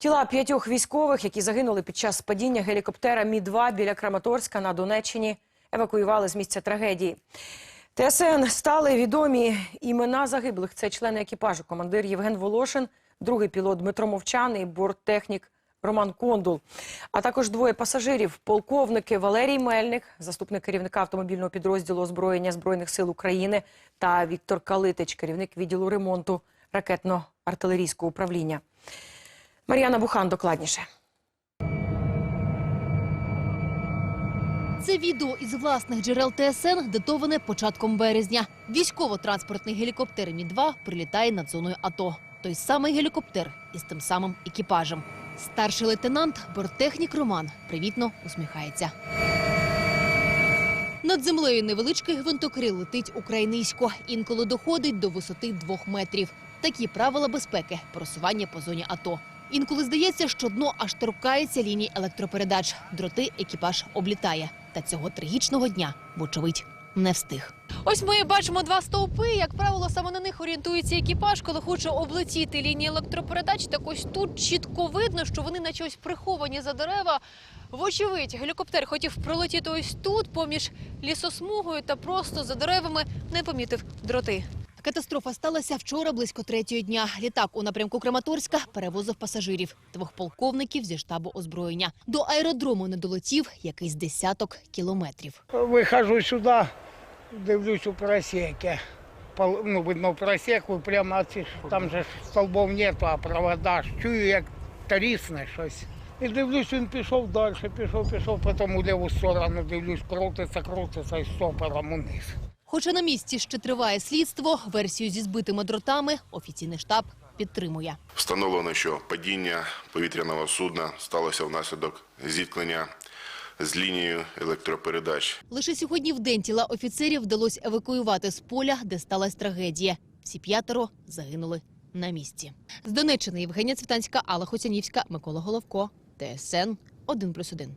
Тіла п'ятьох військових, які загинули під час падіння гелікоптера Мі-2 біля Краматорська на Донеччині, евакуювали з місця трагедії. ТСН стали відомі імена загиблих. Це члени екіпажу. Командир Євген Волошин, другий пілот Дмитро Мовчан і борттехнік Роман Кондул. А також двоє пасажирів: полковники Валерій Мельник, заступник керівника автомобільного підрозділу озброєння Збройних сил України, та Віктор Калитич, керівник відділу ремонту ракетно-артилерійського управління. Мар'яна Бухан докладніше. Це відео із власних джерел ТСН датоване початком березня. Військово-транспортний гелікоптер Мі-2 прилітає над зоною АТО. Той самий гелікоптер із тим самим екіпажем. Старший лейтенант, борттехнік Роман, привітно усміхається. Над землею невеличкий гвинтокрил летить українсько. Інколи доходить до висоти двох метрів. Такі правила безпеки просування по зоні АТО. Інколи здається, що дно аж торкається ліній електропередач. Дроти екіпаж облітає. Та цього трагічного дня, вочевидь, не встиг. Ось ми бачимо два стовпи. Як правило, саме на них орієнтується екіпаж, коли хоче облетіти лінії електропередач. Так ось тут чітко видно, що вони наче ось приховані за дерева. Вочевидь, гелікоптер хотів пролетіти ось тут, поміж лісосмугою, та просто за деревами не помітив дроти. Катастрофа сталася вчора близько третього дня. Літак у напрямку Краматорська перевозив пасажирів, двох полковників зі штабу озброєння. До аеродрому не долетів якийсь десяток кілометрів. Виходжу сюди, дивлюсь у просеки. Ну, видно, просеку, прямо ці там же столбов нету, а провода. Чую, як тарісне щось. І дивлюсь, він пішов далі, пішов, пішов, потім у ліву сторону дивлюсь, крутиться, крутиться і стопором униз. Хоча на місці ще триває слідство, версію зі збитими дротами офіційний штаб підтримує. Встановлено, що падіння повітряного судна сталося внаслідок зіткнення з лінією електропередач. Лише сьогодні в день тіла офіцерів вдалося евакуювати з поля, де сталася трагедія. Всі п'ятеро загинули на місці. З Донеччини Євгенія Цвітанська, Алла Хоцянівська, Микола Головко, ТСН 1+,1.